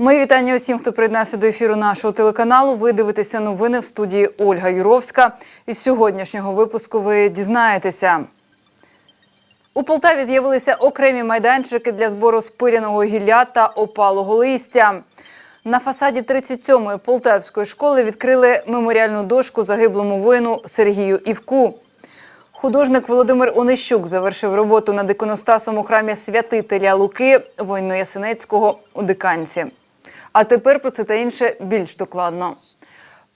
Ми вітання усім, хто приєднався до ефіру нашого телеканалу. Ви дивитеся новини в студії Ольга Юровська. Із сьогоднішнього випуску ви дізнаєтеся. У Полтаві з'явилися окремі майданчики для збору спиляного гілля та опалого листя. На фасаді 37-ї полтавської школи відкрили меморіальну дошку загиблому воїну Сергію Івку. Художник Володимир Онищук завершив роботу над іконостасом у храмі святителя Луки Воєнно-Ясенецького у Диканці. А тепер про це та інше більш докладно.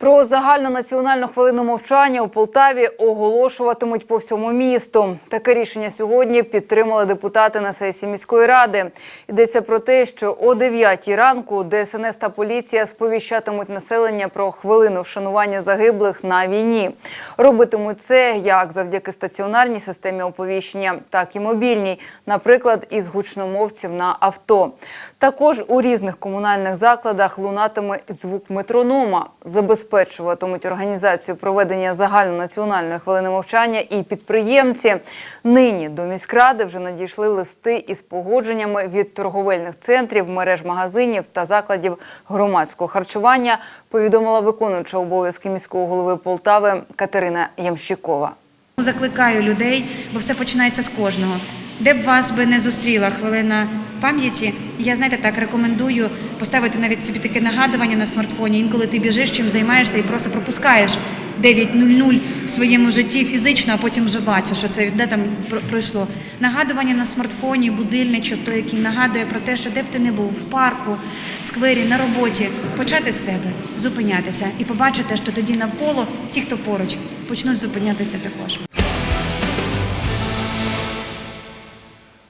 Про загальнонаціональну хвилину мовчання у Полтаві оголошуватимуть по всьому місту. Таке рішення сьогодні підтримали депутати на сесії міської ради. Йдеться про те, що о 9 ранку ДСНС та поліція сповіщатимуть населення про хвилину вшанування загиблих на війні. Робитимуть це як завдяки стаціонарній системі оповіщення, так і мобільній, наприклад, із гучномовців на авто. Також у різних комунальних закладах лунатиме звук метронома. Забезпечуватимуть організацію проведення загальнонаціональної хвилини мовчання і підприємці. Нині до міськради вже надійшли листи із погодженнями від торговельних центрів, мереж магазинів та закладів громадського харчування. Повідомила виконуюча обов'язки міського голови Полтави Катерина Ямщикова. Закликаю людей, бо все починається з кожного. Де б вас би не зустріла хвилина пам'яті, я знаєте так рекомендую поставити навіть собі таке нагадування на смартфоні. Інколи ти біжиш, чим займаєшся і просто пропускаєш 9.00 в своєму житті фізично, а потім вже бачиш, що це де там про- пройшло. Нагадування на смартфоні, будильничок, той, який нагадує про те, що де б ти не був, в парку, сквері, на роботі, почати з себе, зупинятися і побачити, що тоді навколо ті, хто поруч, почнуть зупинятися також.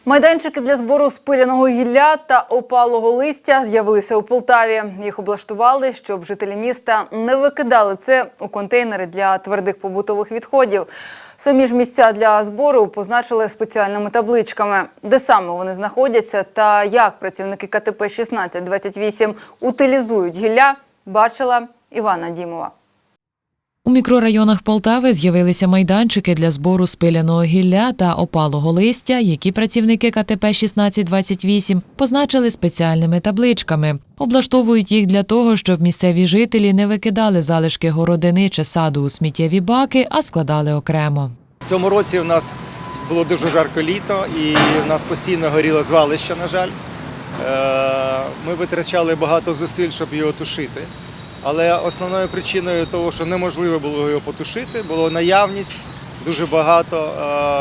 Майданчики для збору спиляного гілля та опалого листя з'явилися у Полтаві. Їх облаштували, щоб жителі міста не викидали це у контейнери для твердих побутових відходів. Самі ж місця для збору позначили спеціальними табличками, де саме вони знаходяться та як працівники КТП 1628 утилізують гілля, бачила Івана Дімова. У мікрорайонах Полтави з'явилися майданчики для збору спиляного гілля та опалого листя, які працівники КТП 1628 позначили спеціальними табличками. Облаштовують їх для того, щоб місцеві жителі не викидали залишки городини чи саду у сміттєві баки, а складали окремо. В цьому році у нас було дуже жарко літо і в нас постійно горіло звалище, на жаль. Е, Ми витрачали багато зусиль, щоб його тушити. Але основною причиною того, що неможливо було його потушити, було наявність дуже багато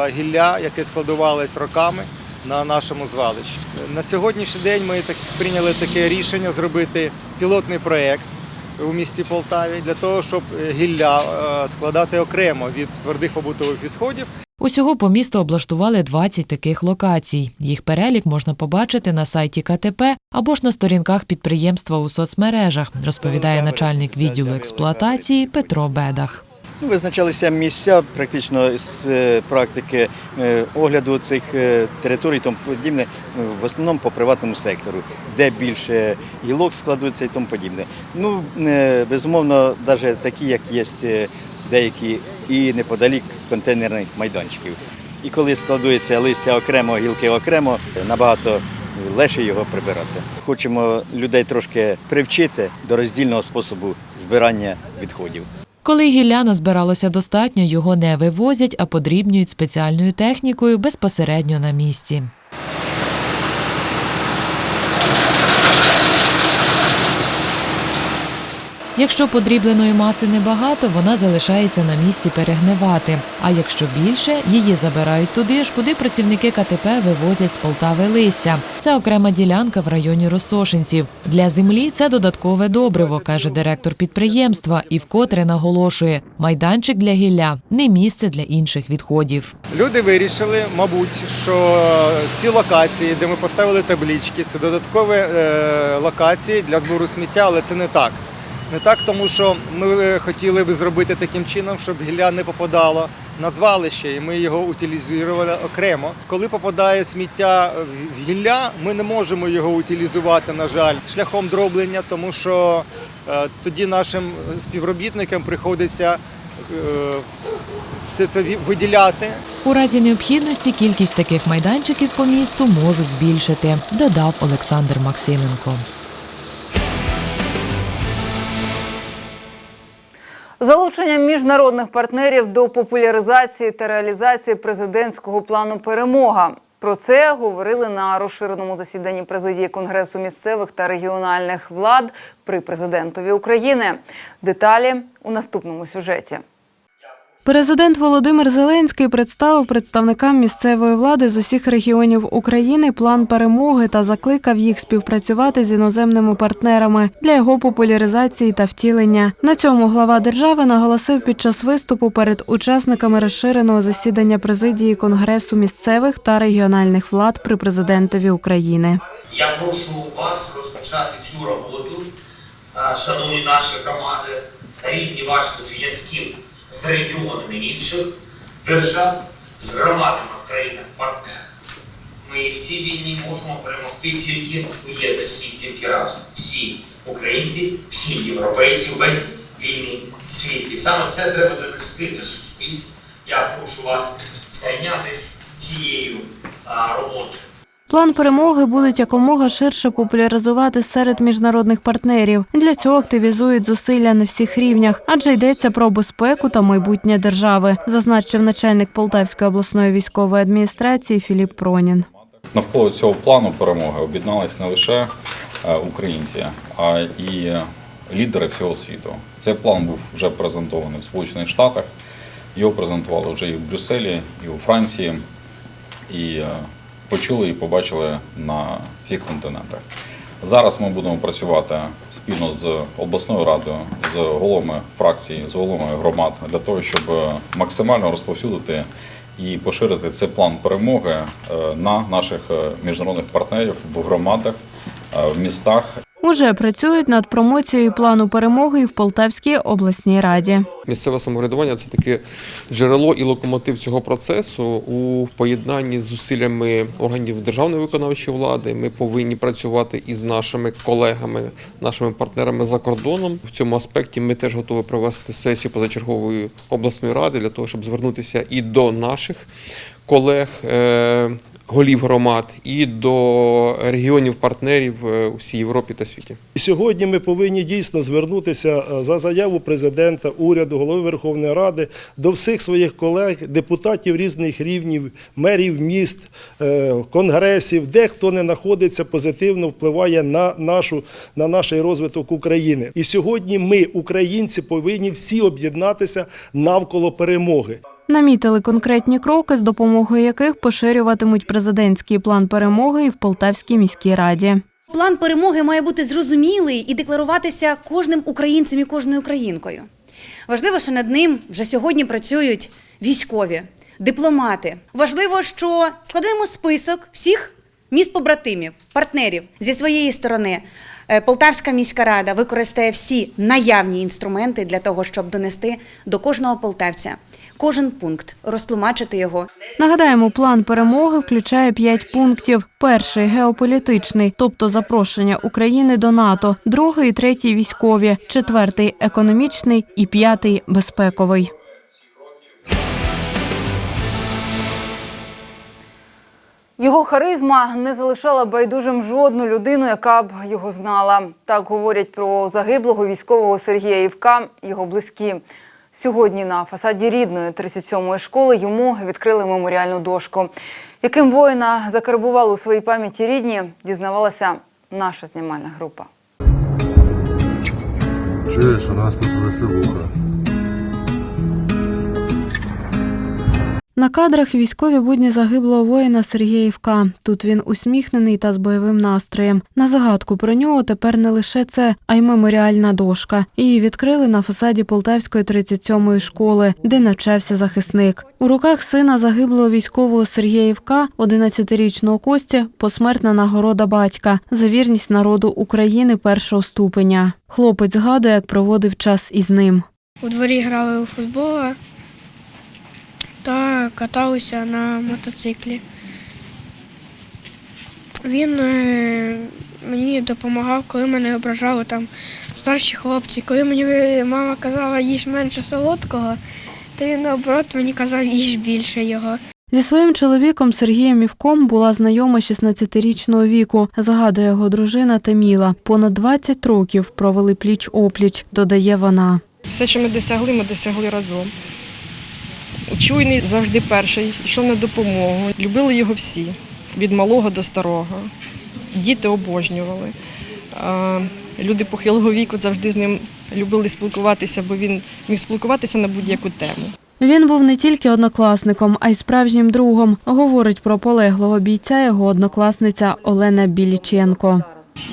е, гілля, яке складувалось роками на нашому звалищі. На сьогоднішній день ми прийняли таке рішення зробити пілотний проєкт у місті Полтаві для того, щоб е, гілля е, складати окремо від твердих побутових відходів. Усього по місту облаштували 20 таких локацій. Їх перелік можна побачити на сайті КТП або ж на сторінках підприємства у соцмережах, розповідає начальник відділу експлуатації Петро Бедах. Ну, Визначалися місця практично з е, практики е, огляду цих е, територій, тому подібне, в основному по приватному сектору, де більше гілок складуться і тому подібне. Ну, безумовно, навіть такі, як є деякі і неподалік контейнерних майданчиків. І коли складується листя окремо, гілки окремо, набагато легше його прибирати. Хочемо людей трошки привчити до роздільного способу збирання відходів. Коли гілля назбиралося достатньо, його не вивозять, а подрібнюють спеціальною технікою безпосередньо на місці. Якщо подрібленої маси небагато, вона залишається на місці перегнивати. А якщо більше, її забирають туди ж, куди працівники КТП вивозять з Полтави листя. Це окрема ділянка в районі Росошинців. Для землі це додаткове добриво, каже директор підприємства, і вкотре наголошує: майданчик для гілля не місце для інших відходів. Люди вирішили, мабуть, що ці локації, де ми поставили таблички, це додаткові е, локації для збору сміття, але це не так. Не так, тому що ми е, хотіли би зробити таким чином, щоб гілля не попадало на звалище, і ми його утилізували окремо. Коли попадає сміття в гілля, ми не можемо його утилізувати, на жаль, шляхом дроблення, тому що е, тоді нашим співробітникам приходиться е, все це виділяти. У разі необхідності кількість таких майданчиків по місту можуть збільшити, додав Олександр Максименко. Залучення міжнародних партнерів до популяризації та реалізації президентського плану перемога. Про це говорили на розширеному засіданні президії Конгресу місцевих та регіональних влад при президентові України. Деталі у наступному сюжеті. Президент Володимир Зеленський представив представникам місцевої влади з усіх регіонів України план перемоги та закликав їх співпрацювати з іноземними партнерами для його популяризації та втілення. На цьому глава держави наголосив під час виступу перед учасниками розширеного засідання президії Конгресу місцевих та регіональних влад при президентові України. Я прошу вас розпочати цю роботу, шановні наші громади, рівні ваших зв'язків з регіонами інших держав, з громадами в країнах-партнерах. Ми в цій війні можемо перемогти тільки у єдності, тільки разом. Всі українці, всі європейці, весь вільний світ. І саме це треба донести до суспільства. Я прошу вас зайнятися цією роботою. План перемоги будуть якомога ширше популяризувати серед міжнародних партнерів. Для цього активізують зусилля на всіх рівнях, адже йдеться про безпеку та майбутнє держави, зазначив начальник Полтавської обласної військової адміністрації Філіп Пронін. Навколо цього плану перемоги об'єднались не лише е, українці, а і лідери всього світу. Цей план був вже презентований в Сполучених Штатах. Його презентували вже і в Брюсселі, і у Франції, і е, почули і побачили на всіх континентах. Зараз ми будемо працювати спільно з обласною радою, з головами фракцій, з головами громад для того, щоб максимально розповсюдити і поширити цей план перемоги е, на наших е, міжнародних партнерів в громадах, е, в містах Уже працюють над промоцією плану перемоги в Полтавській обласній раді. Місцеве самоврядування це таке джерело і локомотив цього процесу у поєднанні з зусиллями органів державної виконавчої влади. Ми повинні працювати із нашими колегами, нашими партнерами за кордоном. В цьому аспекті ми теж готові провести сесію позачергової обласної ради для того, щоб звернутися і до наших колег. Голів громад і до регіонів партнерів е, у всій Європі та світі. Сьогодні ми повинні дійсно звернутися е, за заяву президента, уряду, голови Верховної Ради до всіх своїх колег, депутатів різних рівнів, мерів міст, е, конгресів, де хто не знаходиться, позитивно впливає на нашу на наш розвиток України. І сьогодні ми, українці, повинні всі об'єднатися навколо перемоги. Намітили конкретні кроки, з допомогою яких поширюватимуть президентський план перемоги і в Полтавській міській раді. План перемоги має бути зрозумілий і декларуватися кожним українцем і кожною українкою. Важливо, що над ним вже сьогодні працюють військові, дипломати. Важливо, що складемо список всіх міст побратимів, партнерів зі своєї сторони. Е, Полтавська міська рада використає всі наявні інструменти для того, щоб донести до кожного полтавця кожен пункт, розтлумачити його Нагадаємо, план перемоги включає п'ять пунктів: перший геополітичний, тобто запрошення України до НАТО, другий і третій військові, четвертий економічний і п'ятий безпековий. Його харизма не залишала байдужим жодну людину, яка б його знала. Так говорять про загиблого військового Сергія Євка, його близькі. Сьогодні на фасаді рідної 37-ї школи йому відкрили меморіальну дошку. Яким воїна закарбували у своїй пам'яті рідні, дізнавалася наша знімальна група. Чуєш, у нас тут веселуха. На кадрах військові будні загиблого воїна Сергія Євка. Тут він усміхнений та з бойовим настроєм. На загадку про нього тепер не лише це, а й меморіальна дошка. Її відкрили на фасаді Полтавської 37-ї школи, де навчався захисник. У руках сина загиблого військового Сергія Євка, 11-річного Костя, посмертна нагорода батька за вірність народу України першого ступеня. Хлопець згадує, як проводив час із ним. У дворі грали у футбол та каталися на мотоциклі. Він е, мені допомагав, коли мене ображали там старші хлопці. Коли мені мама казала, їж менше солодкого, то він наоборот мені казав, їж більше його. Зі своїм чоловіком Сергієм Івком була знайома 16-річного віку, згадує його дружина Таміла. Понад 20 років провели пліч-опліч, додає вона. Все, що ми досягли, ми досягли разом. Чуйний завжди перший, йшов на допомогу. Любили його всі, від малого до старого. Діти обожнювали. Люди похилого віку завжди з ним любили спілкуватися, бо він міг спілкуватися на будь-яку тему. Він був не тільки однокласником, а й справжнім другом, говорить про полеглого бійця його однокласниця Олена Біліченко.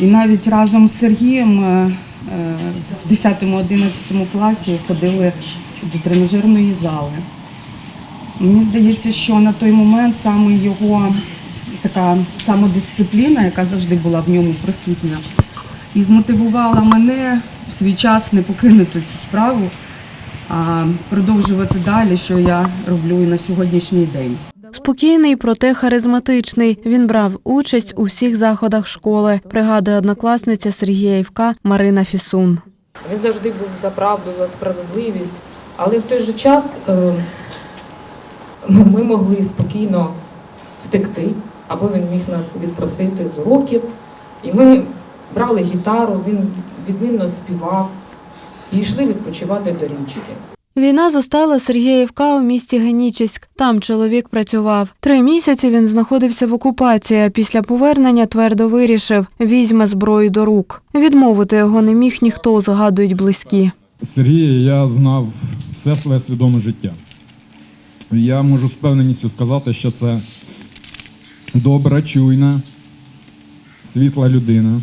І навіть разом з Сергієм е, е, в 10-11 класі ходили до тренажерної зали. Мені здається, що на той момент саме його така самодисципліна, яка завжди була в ньому присутня, і змотивувала мене в свій час не покинути цю справу, а продовжувати далі, що я роблю і на сьогоднішній день. Спокійний, проте харизматичний. Він брав участь у всіх заходах школи, пригадує однокласниця Сергія Івка Марина Фісун. Він завжди був за правду, за справедливість, але в той же час е, ми могли спокійно втекти, або він міг нас відпросити з уроків. І ми брали гітару, він відмінно співав і йшли відпочивати до річки. Війна застала Сергія Івка у місті Генічеськ. Там чоловік працював. Три місяці він знаходився в окупації. а Після повернення твердо вирішив візьме зброю до рук. Відмовити його не міг ніхто, згадують близькі. Сергія я знав все своє свідоме життя. Я можу з впевненістю сказати, що це добра, чуйна, світла людина.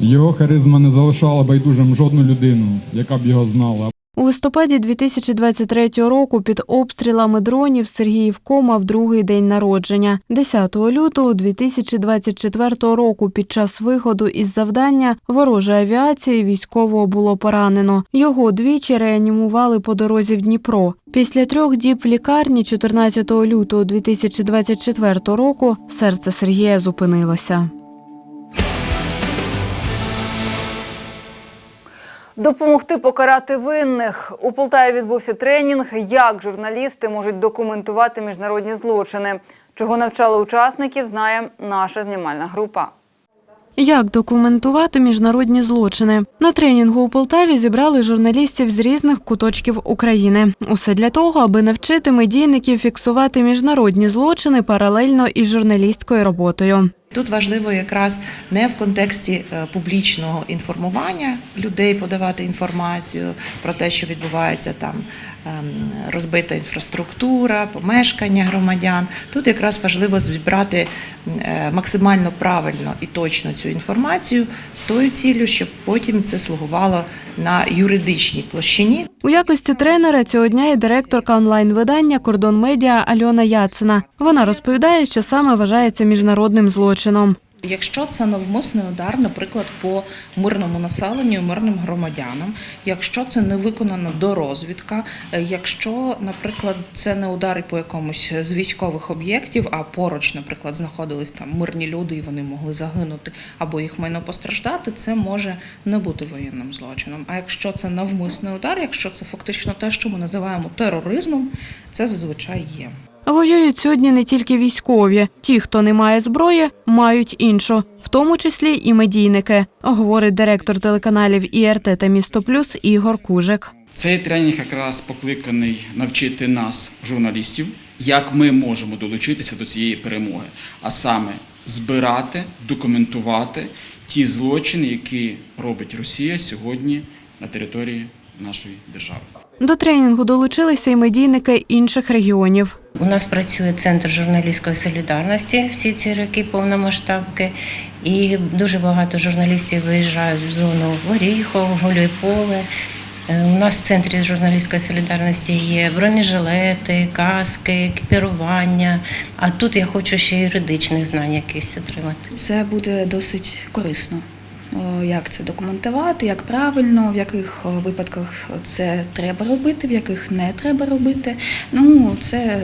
Його харизма не залишала байдужим жодну людину, яка б його знала. У листопаді 2023 року під обстрілами дронів Сергій Івко мав другий день народження. 10 лютого 2024 року під час виходу із завдання ворожої авіації військового було поранено. Його двічі реанімували по дорозі в Дніпро. Після трьох діб в лікарні 14 лютого 2024 року серце Сергія зупинилося. Допомогти покарати винних у Полтаві відбувся тренінг, як журналісти можуть документувати міжнародні злочини. Чого навчали учасників, знає наша знімальна група. Як документувати міжнародні злочини на тренінгу у Полтаві зібрали журналістів з різних куточків України. Усе для того, аби навчити медійників фіксувати міжнародні злочини паралельно із журналістською роботою. Тут важливо якраз не в контексті е, публічного інформування людей подавати інформацію про те, що відбувається там розбита інфраструктура, помешкання громадян. Тут якраз важливо зібрати е, максимально правильно і точно цю інформацію з тою ціллю, щоб потім це слугувало на юридичній площині. У якості тренера цього дня є директорка онлайн-видання Кордон Медіа Альона Яцина. Вона розповідає, що саме вважається міжнародним злочином. Якщо це навмисний удар, наприклад, по мирному населенню, мирним громадянам, якщо це не виконана дорозвідка, е, якщо, наприклад, це не удари по якомусь з військових об'єктів, а поруч, наприклад, знаходились там мирні люди і вони могли загинути або їх майно постраждати, це може не бути воєнним злочином. А якщо це навмисний удар, якщо це фактично те, що ми називаємо тероризмом, це зазвичай є. Воюють сьогодні не тільки військові. Ті, хто не має зброї, мають іншу, в тому числі і медійники, говорить директор телеканалів ІРТ та Місто Плюс Ігор Кужик. Цей тренінг якраз покликаний навчити нас, журналістів, як ми можемо долучитися до цієї перемоги, а саме збирати, документувати ті злочини, які робить Росія сьогодні на території нашої держави. До тренінгу долучилися й медійники інших регіонів. У нас працює центр журналістської солідарності всі ці роки повномасштабки, і дуже багато журналістів виїжджають в зону Оріхов, Гуляйполе. Е, У нас в центрі журналістської солідарності є бронежилети, каски, екіпірування. А тут я хочу ще юридичних знань якісь отримати. Це буде досить корисно. О, Як це документувати, як правильно, в яких випадках це треба робити, в яких не треба робити. Ну, це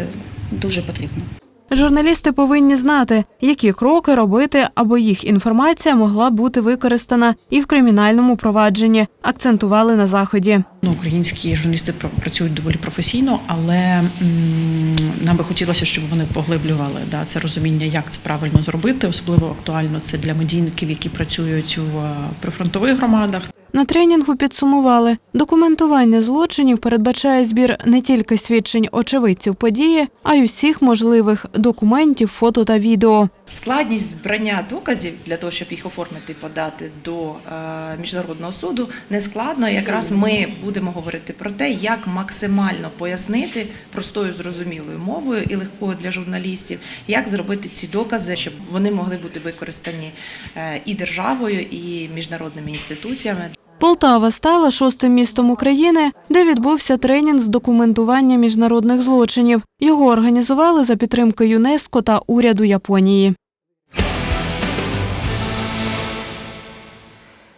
дуже потрібно. Журналісти повинні знати, які кроки робити, аби їх інформація могла бути використана і в кримінальному провадженні. Акцентували на заході. Ну, українські журналісти пр- працюють доволі професійно, але м, нам би хотілося, щоб вони поглиблювали да, це розуміння, як це правильно зробити. Особливо актуально це для медійників, які працюють в е, прифронтових громадах. На тренінгу підсумували, документування злочинів передбачає збір не тільки свідчень очевидців події, а й усіх можливих документів, фото та відео. Складність збрання доказів для того, щоб їх оформити, подати до е, міжнародного суду, не складно. Якраз ми будемо говорити про те, як максимально пояснити простою зрозумілою мовою і легкою для журналістів, як зробити ці докази, щоб вони могли бути використані е, і державою, і міжнародними інституціями. Полтава стала шостим містом України, де відбувся тренінг з документування міжнародних злочинів. Його організували за підтримки ЮНЕСКО та уряду Японії.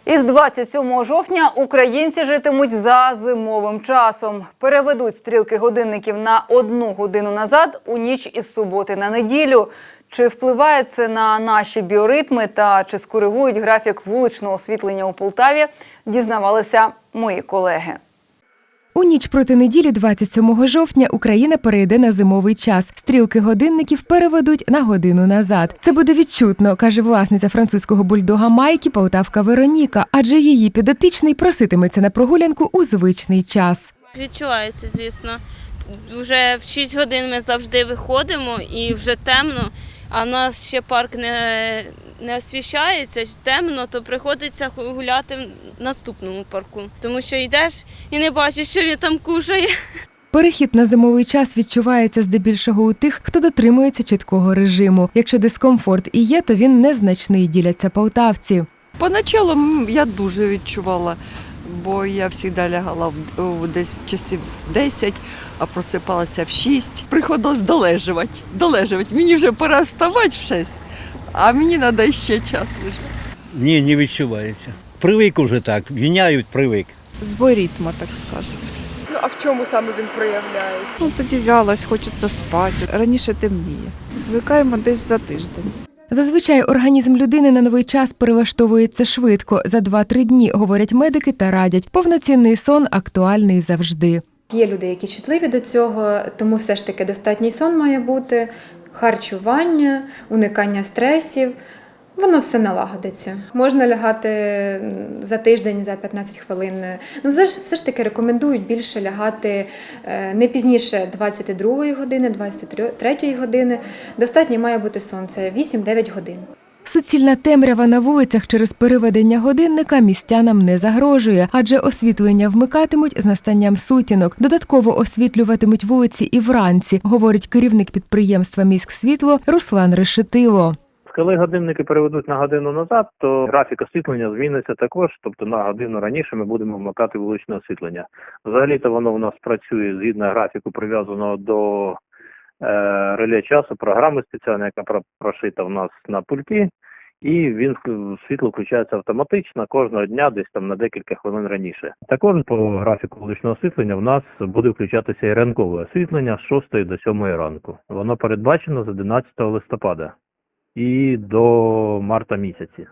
Із 27 жовтня українці житимуть за зимовим часом. Переведуть стрілки годинників на одну годину назад у ніч із суботи на неділю. Чи впливає це на наші біоритми та чи скоригують графік вуличного освітлення у Полтаві? Дізнавалися мої колеги. У ніч проти неділі, 27 жовтня, Україна перейде на зимовий час. Стрілки годинників переведуть на годину назад. Це буде відчутно, каже власниця французького бульдога Майкі Полтавка Вероніка, адже її підопічний проситиметься на прогулянку у звичний час. Відчувається, звісно. Вже в 6 годин ми завжди виходимо і вже темно, а в нас ще парк не, не освіщається, темно, то приходиться гуляти в наступному парку. Тому що йдеш і не бачиш, що він там кушає. Перехід на зимовий час відчувається здебільшого у тих, хто дотримується чіткого режиму. Якщо дискомфорт і є, то він незначний, діляться полтавці. Поначалу я дуже відчувала, бо я завжди лягала в- десь часів 10, а просипалася в 6. Приходилось долежувати. долежувати. Мені вже пора вставати в 6, а мені треба ще час лежати. Ні, не відчувається. Привик уже так, віняють, привик. Збой ритму, так скажемо. Ну, а в чому саме він проявляється? Ну, тоді вялость, хочеться спати. Раніше темніє. Звикаємо десь за тиждень. Зазвичай організм людини на новий час перелаштовується швидко за 2-3 дні, говорять медики та радять. Повноцінний сон актуальний завжди. Є люди, які чутливі до цього, тому все ж таки достатній сон має бути, харчування, уникання стресів. Воно все налагодиться. Можна лягати за тиждень, за 15 хвилин. Ну, все ж, все ж таки рекомендують більше лягати е, не пізніше 22 години, 23 години. Достатньо має бути сонце 8-9 годин. Суцільна темрява на вулицях через переведення годинника містянам не загрожує, адже освітлення вмикатимуть з настанням сутінок. Додатково освітлюватимуть вулиці і вранці, говорить керівник підприємства «Міськсвітло» Руслан Решетило. Коли годинники переведуть на годину назад, то графік освітлення зміниться також, тобто на годину раніше ми будемо вмикати вуличне освітлення. Взагалі-то воно у нас працює згідно графіку, прив'язаного до реле часу, програми спеціальної, яка прошита в нас на пульті, і він світло включається автоматично кожного дня, десь там на декілька хвилин раніше. Також по графіку вуличного освітлення в нас буде включатися і ранкове освітлення з 6 до 7 ранку. Воно передбачено з 11 листопада і до марта місяці.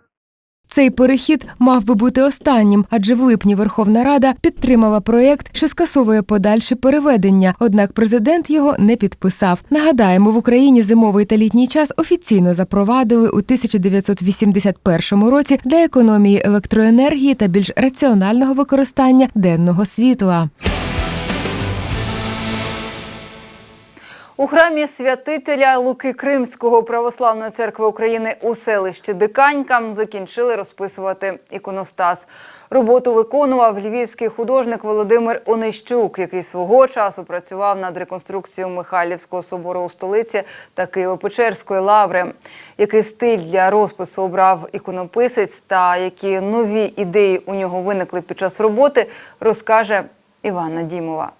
Цей перехід мав би бути останнім, адже в липні Верховна Рада підтримала проєкт, що скасовує подальше переведення. Однак президент його не підписав. Нагадаємо, в Україні зимовий та літній час офіційно запровадили у 1981 році для економії електроенергії та більш раціонального використання денного світла. У храмі святителя Луки Кримського Православної церкви України у селищі Диканька закінчили розписувати іконостас. Роботу виконував львівський художник Володимир Онищук, який свого часу працював над реконструкцією Михайлівського собору у столиці та Києво-Печерської лаври. Який стиль для розпису обрав іконописець та які нові ідеї у нього виникли під час роботи, розкаже Іванна Дімова.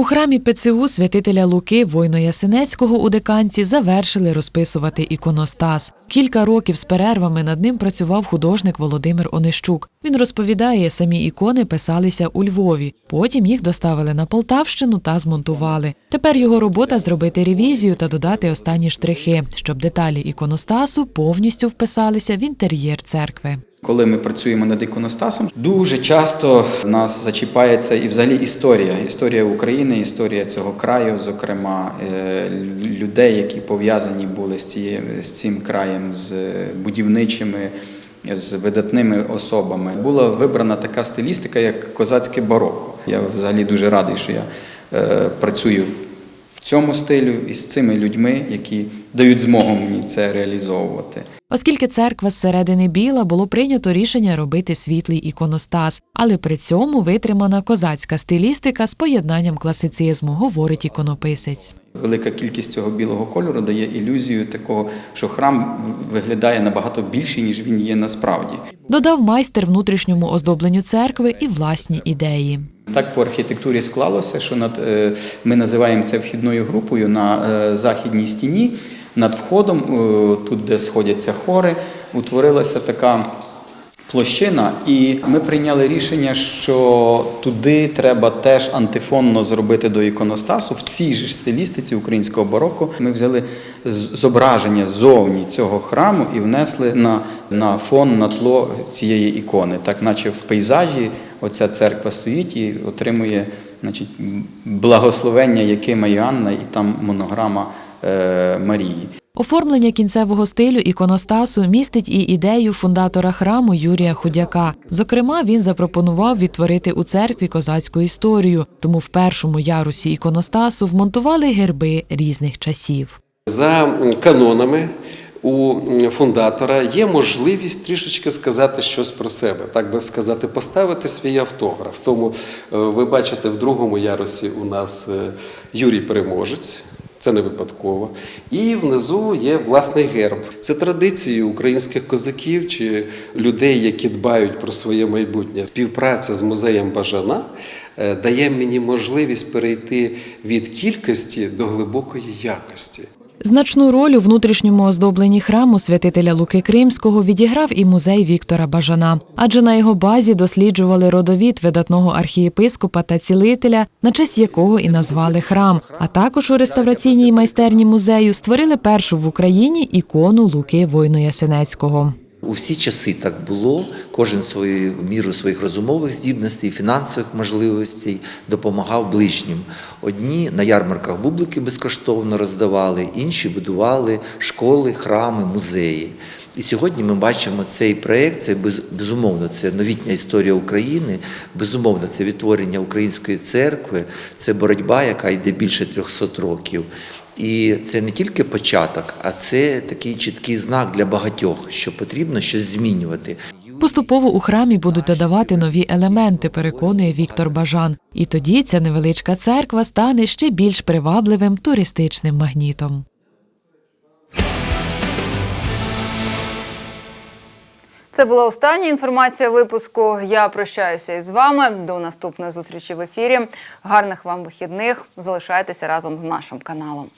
У храмі ПЦУ святителя Луки Войно-Ясенецького у Деканці завершили розписувати іконостас. Кілька років з перервами над ним працював художник Володимир Онищук. Він розповідає, самі ікони писалися у Львові. Потім їх доставили на Полтавщину та змонтували. Тепер його робота зробити ревізію та додати останні штрихи, щоб деталі іконостасу повністю вписалися в інтер'єр церкви. Коли ми працюємо над іконостасом, дуже часто нас зачіпається і взагалі історія. Історія України, історія цього краю, зокрема е, людей, які пов'язані були з, цим краєм, з будівничими з видатними особами. Була вибрана така стилістика, як козацьке бароко. Я взагалі дуже радий, що я е, працюю в цьому стилю і з цими людьми, які дають змогу мені це реалізовувати. Оскільки церква зсередини біла, було прийнято рішення робити світлий іконостас, але при цьому витримана козацька стилістика з поєднанням класицизму, говорить іконописець. Велика кількість цього білого кольору дає ілюзію такого, що храм виглядає набагато більший, ніж він є насправді. Додав майстер внутрішньому оздобленню церкви і власні ідеї. Так по архітектурі склалося, що над е, ми називаємо це вхідною групою на е, західній стіні. Над входом, е, тут де сходяться хори, утворилася така площина, і ми прийняли рішення, що туди треба теж антифонно зробити до іконостасу. В цій ж стилістиці українського бароко ми взяли зображення зовні цього храму і внесли на, на фон на тло цієї ікони, так наче в пейзажі оця церква стоїть і отримує значить, благословення Якима і Анна, і там монограма Марії. Оформлення кінцевого стилю іконостасу містить і ідею фундатора храму Юрія Худяка. Зокрема, він запропонував відтворити у церкві козацьку історію, тому в першому ярусі іконостасу вмонтували герби різних часів. За канонами у фундатора є можливість трішечки сказати щось про себе, так би сказати, поставити свій автограф. Тому е, ви бачите, в другому ярусі у нас е, Юрій Переможець. Це не випадково. І внизу є власний герб. Це традиції українських козаків чи людей, які дбають про своє майбутнє. Співпраця з музеєм Бажана е, дає мені можливість перейти від кількості до глибокої якості. Значну роль у внутрішньому оздобленні храму святителя Луки Кримського відіграв і музей Віктора Бажана, адже на його базі досліджували родовід видатного архієпископа та цілителя, на честь якого і назвали храм. А також у реставраційній майстерні музею створили першу в Україні ікону Луки Войно-Ясенецького. У всі часи так було. Кожен свою міру своїх розумових здібностей, фінансових можливостей допомагав ближнім. Одні на ярмарках бублики безкоштовно роздавали, інші будували школи, храми, музеї. І сьогодні ми бачимо цей проєкт, це без- безумовно, це новітня історія України, безумовно, це відтворення української церкви, це боротьба, яка йде більше 300 років. І це не тільки початок, а це такий чіткий знак для багатьох, що потрібно щось змінювати. Поступово у храмі будуть додавати нові елементи, переконує Віктор Бажан. І тоді ця невеличка церква стане ще більш привабливим туристичним магнітом. Це була остання інформація випуску. Я прощаюся із вами. До наступної зустрічі в ефірі. Гарних вам вихідних. Залишайтеся разом з нашим каналом.